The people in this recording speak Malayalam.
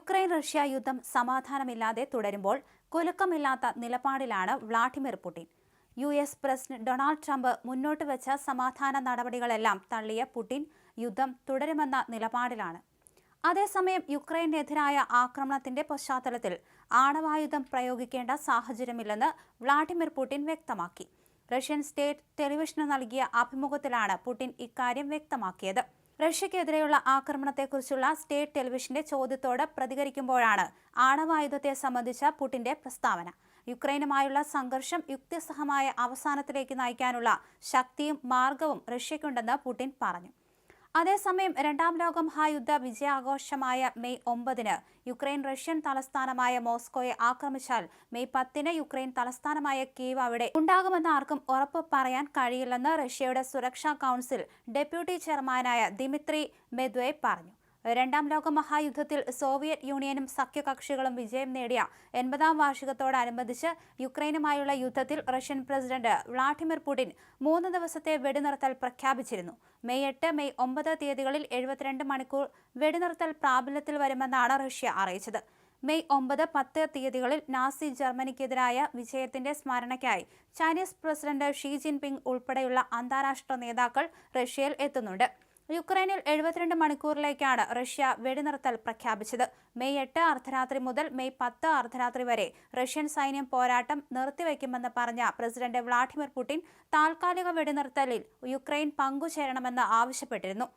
യുക്രൈൻ റഷ്യ യുദ്ധം സമാധാനമില്ലാതെ തുടരുമ്പോൾ കുലുക്കമില്ലാത്ത നിലപാടിലാണ് Vladimir Putin. U S president Donald Trump മുന്നോട്ട് വെച്ച സമാധാന നടപടികളെല്ലാം തള്ളിയ പുടിൻ യുദ്ധം തുടരുമെന്ന നിലപാടിലാണ്. അതേസമയം യുക്രൈനെതിരായ ആക്രമണത്തിന്റെ പശ്ചാത്തലത്തിൽ ആണവായുധം പ്രയോഗിക്കേണ്ട സാഹചര്യമില്ലെന്ന് വ്ളാഡിമിർ പുടിൻ വ്യക്തമാക്കി. റഷ്യൻ സ്റ്റേറ്റ് ടെലിവിഷന് നൽകിയ അഭിമുഖത്തിലാണ് പുടിൻ ഇക്കാര്യം വ്യക്തമാക്കിയത്. റഷ്യക്കെതിരെയുള്ള ആക്രമണത്തെക്കുറിച്ചുള്ള സ്റ്റേറ്റ് ടെലിവിഷന്റെ ചോദ്യത്തോട് പ്രതികരിക്കുമ്പോഴാണ് ആണവായുധത്തെ സംബന്ധിച്ച പുടിന്റെ പ്രസ്താവന. യുക്രൈനുമായുള്ള സംഘർഷം യുക്തിസഹമായ അവസാനത്തിലേക്ക് നയിക്കാനുള്ള ശക്തിയും മാർഗവും റഷ്യയ്ക്കുണ്ടെന്ന് പുടിൻ പറഞ്ഞു. അതേസമയം രണ്ടാം ലോക മഹായുദ്ധ വിജയാഘോഷമായ മെയ് ഒമ്പതിന് യുക്രൈൻ റഷ്യൻ തലസ്ഥാനമായ മോസ്കോയെ ആക്രമിച്ചാൽ മെയ് പത്തിന് യുക്രൈൻ തലസ്ഥാനമായ കീവ് അവിടെ ഉണ്ടാകുമെന്ന് ആർക്കും ഉറപ്പ് പറയാൻ കഴിയില്ലെന്ന് റഷ്യയുടെ സുരക്ഷാ കൗൺസിൽ ഡെപ്യൂട്ടി ചെയർമാനായ ദിമിത്രി മെദ്വേ പറഞ്ഞു. രണ്ടാം ലോക മഹായുദ്ധത്തിൽ സോവിയറ്റ് യൂണിയനും സഖ്യകക്ഷികളും വിജയം നേടിയ എൺപതാം വാർഷികത്തോടനുബന്ധിച്ച് യുക്രൈനുമായുള്ള യുദ്ധത്തിൽ റഷ്യൻ പ്രസിഡന്റ് വ്ളാഡിമിർ പുടിൻ മൂന്ന് ദിവസത്തെ വെടിനിർത്തൽ പ്രഖ്യാപിച്ചിരുന്നു. മെയ് എട്ട് മെയ് ഒമ്പത് തീയതികളിൽ എഴുപത്തിരണ്ട് മണിക്കൂർ വെടിനിർത്തൽ പ്രാബല്യത്തിൽ വരുമെന്നാണ് റഷ്യ അറിയിച്ചത്. മെയ് ഒമ്പത് പത്ത് തീയതികളിൽ നാസി ജർമ്മനിക്കെതിരായ വിജയത്തിന്റെ സ്മരണയ്ക്കായി ചൈനീസ് പ്രസിഡന്റ് ഷീ ജിൻപിങ് ഉൾപ്പെടെയുള്ള അന്താരാഷ്ട്ര നേതാക്കൾ റഷ്യയിൽ എത്തുന്നുണ്ട്. യുക്രൈനിൽ എഴുപത്തിരണ്ട് മണിക്കൂറിലേക്കാണ് റഷ്യ വെടിനിർത്തൽ പ്രഖ്യാപിച്ചത്. മെയ് എട്ട് അർദ്ധരാത്രി മുതൽ മെയ് പത്ത് അർദ്ധരാത്രി വരെ റഷ്യൻ സൈന്യം പോരാട്ടം നിർത്തിവെക്കുമെന്ന് പറഞ്ഞ പ്രസിഡന്റ് വ്ളാഡിമിർ പുടിൻ താൽക്കാലിക വെടിനിർത്തലിൽ യുക്രൈൻ പങ്കുചേരണമെന്ന് ആവശ്യപ്പെട്ടിരുന്നു.